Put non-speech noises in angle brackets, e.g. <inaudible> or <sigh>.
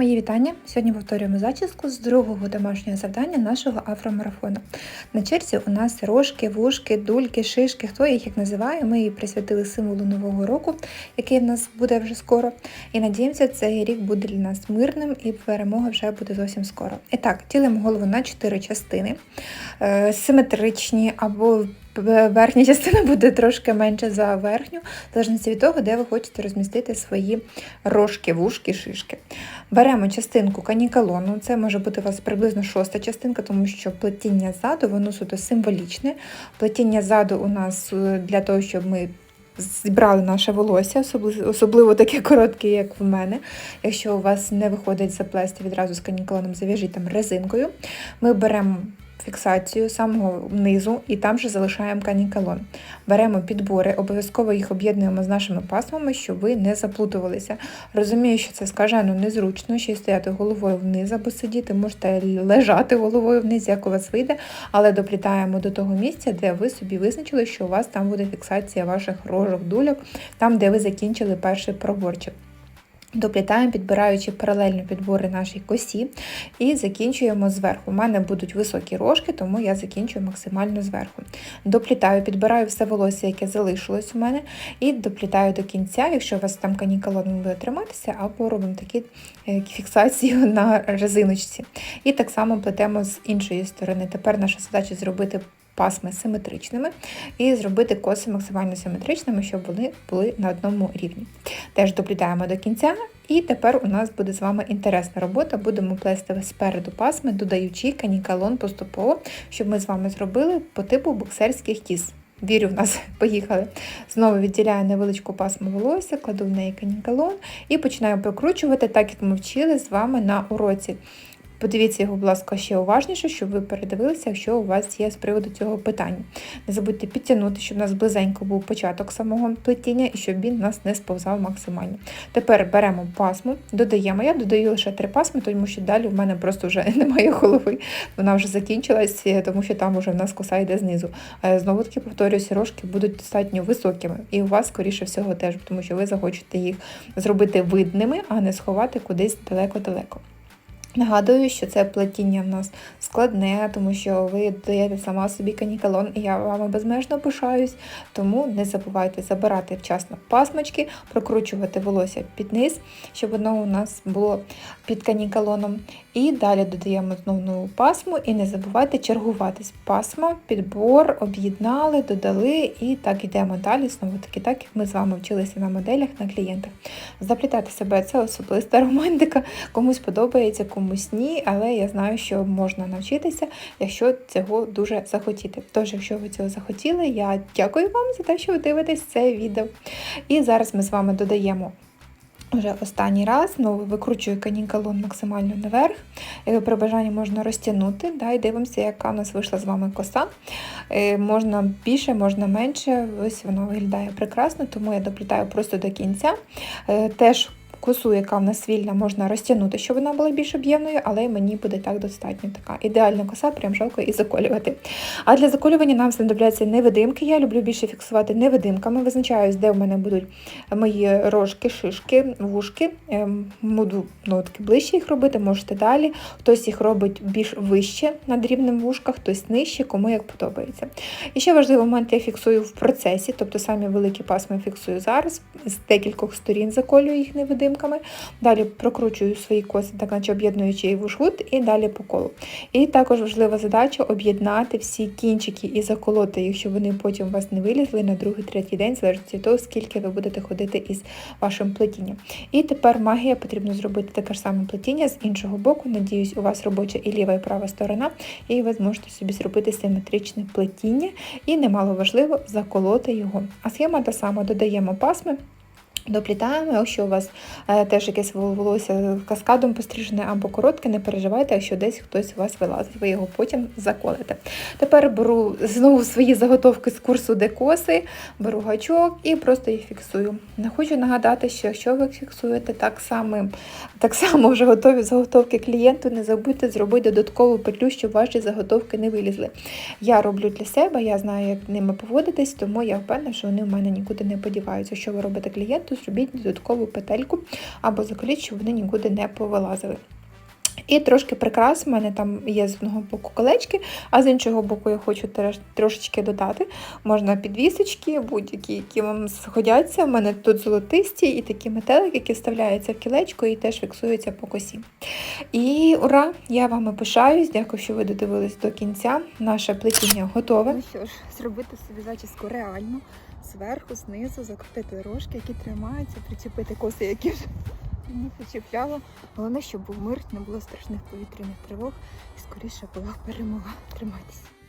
Мої вітання. Сьогодні повторюємо зачіску з другого домашнього завдання нашого афромарафону. На черзі у нас рожки, вушки, дульки, шишки, хто їх як називає. Ми її присвятили символу нового року, який в нас буде вже скоро. І надіємося, цей рік буде для нас мирним і перемога вже буде зовсім скоро. І так, ділимо голову на чотири частини, Е, симетричні або верхня частина буде трошки менше за верхню, в залежності від того, де ви хочете розмістити свої рожки, вушки, шишки. Беремо частинку канікалону, це може бути у вас приблизно шоста частинка, тому що плетіння ззаду, воно суто символічне. Плетіння ззаду у нас е, для того, щоб ми зібрали наше волосся, особливо, особливо таке коротке, як в мене. Якщо у вас не виходить заплести відразу з канікалоном, зав'яжіть там резинкою. Ми беремо фіксацію самого низу і там же залишаємо канікалон. Беремо підбори, обов'язково їх об'єднуємо з нашими пасмами, щоб ви не заплутувалися. Розумію, що це скажено незручно, ще й стояти головою вниз або сидіти, можете лежати головою вниз, як у вас вийде, але доплітаємо до того місця, де ви собі визначили, що у вас там буде фіксація ваших рожок, дульок, там, де ви закінчили перший проборчик. Доплітаємо, підбираючи паралельно підбори нашій косі, і закінчуємо зверху. У мене будуть високі рожки, тому я закінчую максимально зверху. Доплітаю, підбираю все волосся, яке залишилось у мене, і доплітаю до кінця, якщо у вас там канікалон буде триматися, або робимо такі е, фіксації <laughs> на резиночці. І так само плетемо з іншої сторони. Тепер наша задача зробити пасми симетричними і зробити коси максимально симетричними, щоб вони були на одному рівні. Теж доплітаємо до кінця, і тепер у нас буде з вами інтересна робота. Будемо плести спереду пасми, додаючи канікалон поступово, щоб ми з вами зробили по типу боксерських кіз. Вірю, в нас <laughs> поїхали. Знову відділяю невеличку пасму волосся, кладу в неї канікалон і починаю прокручувати, так як ми вчили з вами на уроці. Подивіться його, будь ласка, ще уважніше, щоб ви передивилися, якщо у вас є з приводу цього питання. Не забудьте підтягнути, щоб у нас близенько був початок самого плетіння і щоб він нас не сповзав максимально. Тепер беремо пасму, додаємо. Я додаю лише три пасми, тому що далі в мене просто вже <laughs> немає голови. Вона вже закінчилась, тому що там вже в нас коса йде знизу. Знову таки, повторююся, рожки будуть достатньо високими. І у вас, скоріше всього, теж, тому що ви захочете їх зробити видними, а не сховати кудись далеко-далеко. Нагадую, що це плетіння в нас складне, тому що ви даєте сама собі канікалон, і я вами безмежно пишаюсь. Тому не забувайте забирати вчасно пасмочки, прокручувати волосся під низ, щоб воно у нас було під канікалоном. І далі додаємо знову нову пасму, і не забувайте чергуватись. Пасма, підбор, об'єднали, додали, і так йдемо далі. Знову таки, так як ми з вами вчилися на моделях, на клієнтах. Заплітати себе це особиста <laughs> романтика, комусь подобається комусь ні, але я знаю, що можна навчитися, якщо цього дуже захотіти. Тож, якщо ви цього захотіли, я дякую вам за те, що ви дивитесь це відео. І зараз ми з вами додаємо. Вже останній раз знову викручую канікалон максимально наверх. При бажанні можна розтягнути. Да, і дивимося, яка у нас вийшла з вами коса. Е, можна більше, можна менше. Ось вона виглядає прекрасно, тому я доплітаю просто до кінця. Е, теж Косу, яка в нас вільна, можна розтягнути, щоб вона була більш об'ємною, але мені буде так достатньо. Така ідеальна коса, прям жалко і заколювати. А для заколювання нам знадобляться невидимки. Я люблю більше фіксувати невидимками. Визначаюсь, де в мене будуть мої рожки, шишки, вушки. Буду ем, ну, таки ближче їх робити, можете далі. Хтось їх робить більш вище над рівнем вушка, хтось нижче, кому як подобається. І ще важливий момент я фіксую в процесі, тобто самі великі пасми фіксую зараз, з декількох сторін заколюю їх невидимками резинками. Далі прокручую свої коси, так наче об'єднуючи вушгут, і далі по колу. І також важлива задача об'єднати всі кінчики і заколоти їх, щоб вони потім у вас не вилізли на другий-третій день, залежить від того, скільки ви будете ходити із вашим плетінням. І тепер магія потрібно зробити таке ж саме плетіння з іншого боку. Надіюсь, у вас робоча і ліва, і права сторона, і ви зможете собі зробити симетричне плетіння, і немало важливо заколоти його. А схема та сама додаємо пасми. Доплітаємо, якщо у вас е, теж якесь волосся каскадом пострижене або коротке, не переживайте, якщо десь хтось у вас вилазить, ви його потім заколите. Тепер беру знову свої заготовки з курсу декоси, беру гачок і просто їх фіксую. Не хочу нагадати, що якщо ви фіксуєте так само так само вже готові заготовки клієнту, не забудьте зробити додаткову петлю, щоб ваші заготовки не вилізли. Я роблю для себе, я знаю, як ними поводитись, тому я впевнена, що вони в мене нікуди не подіваються. Якщо ви робите клієнту, зробіть додаткову петельку або заколіть, щоб вони нікуди не повилазили. І трошки прикрас, у мене там є з одного боку колечки, а з іншого боку я хочу трошечки додати. Можна підвісочки, будь-які, які вам сходяться. У мене тут золотисті і такі метелики, які вставляються в кілечко і теж фіксуються по косі. І ура! Я вами пишаюсь. Дякую, що ви додивились до кінця. Наше плетіння готове. Ну що ж, зробити собі зачіску реально зверху, знизу, закрутити рожки, які тримаються, причепити коси, які вже не почіпляла. Головне, щоб був мир, не було страшних повітряних тривог і скоріше була перемога. Тримайтеся.